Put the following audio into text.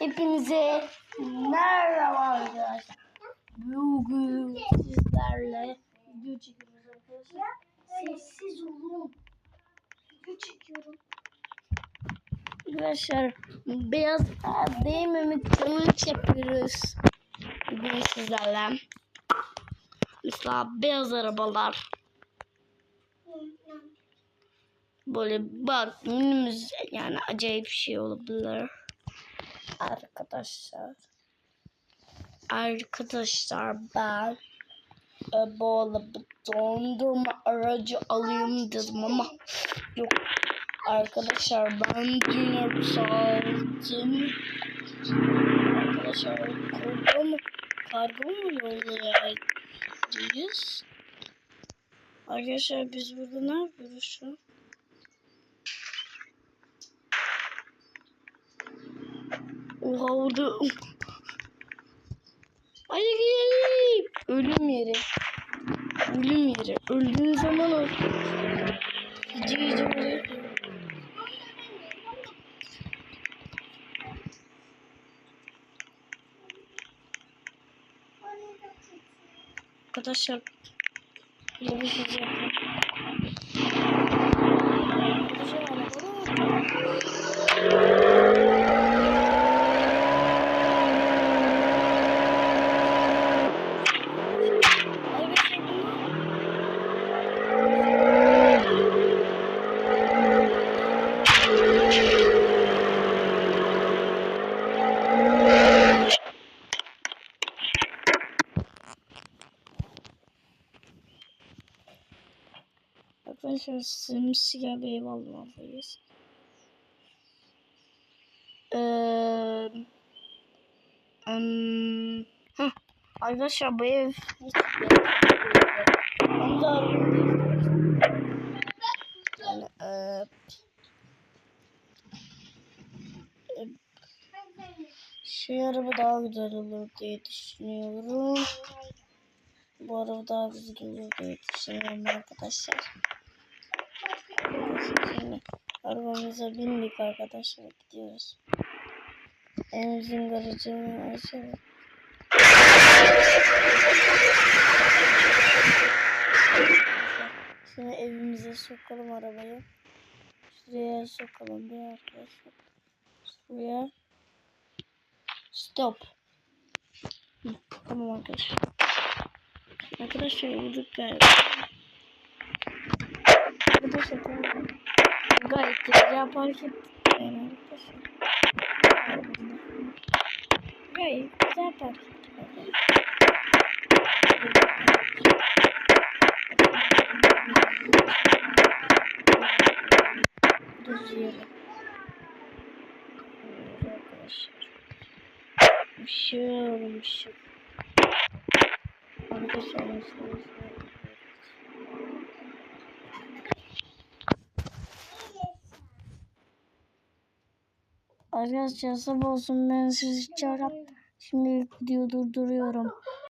Hepinize merhaba arkadaşlar. Bugün sizlerle video çekiyoruz arkadaşlar. Sessiz olun. Video çekiyorum. Arkadaşlar beyaz değmemek challenge yapıyoruz. Bugün sizlerle. Mesela beyaz arabalar. Böyle bak önümüz yani acayip bir şey olabilir. Arkadaşlar. Arkadaşlar ben e, böyle bir dondurma aracı alayım dedim ama yok. Arkadaşlar ben dün aldım. Arkadaşlar kargo mu, kargo mu yollayacağız? Arkadaşlar biz burada ne yapıyoruz şu an? Oha orada. Hadi gidelim. Ölüm yeri. Ölüm yeri. Öldüğün zaman o. Gece gece buraya. Arkadaşlar. Böyle bir şey yapalım. Güzel araba. Arkadaşlar simsiyah bir ev almalıyız. Eee um, heh, arkadaşlar bu ev hiç araba daha güzel olur diye düşünüyorum. Bu araba daha güzel olur diye düşünüyorum arkadaşlar. Şimdi arabamıza bindik arkadaşlar gidiyoruz. Evimizin garajını açalım. Şimdi evimize sokalım arabayı. Şuraya sokalım bir arkadaşlar. Şuraya. Stop. Hı, tamam arkadaşlar. Arkadaşlar vurduk galiba. Arkadaşlar tamam. Gayet güzel arkadaşlar. Gayet güzel park ettik. arkadaşlar. Düz yere. Evet arkadaşlar. Işık, ışık. Arkadaşlar sabah olsun ben sizi çağırıp şimdi videoyu durduruyorum.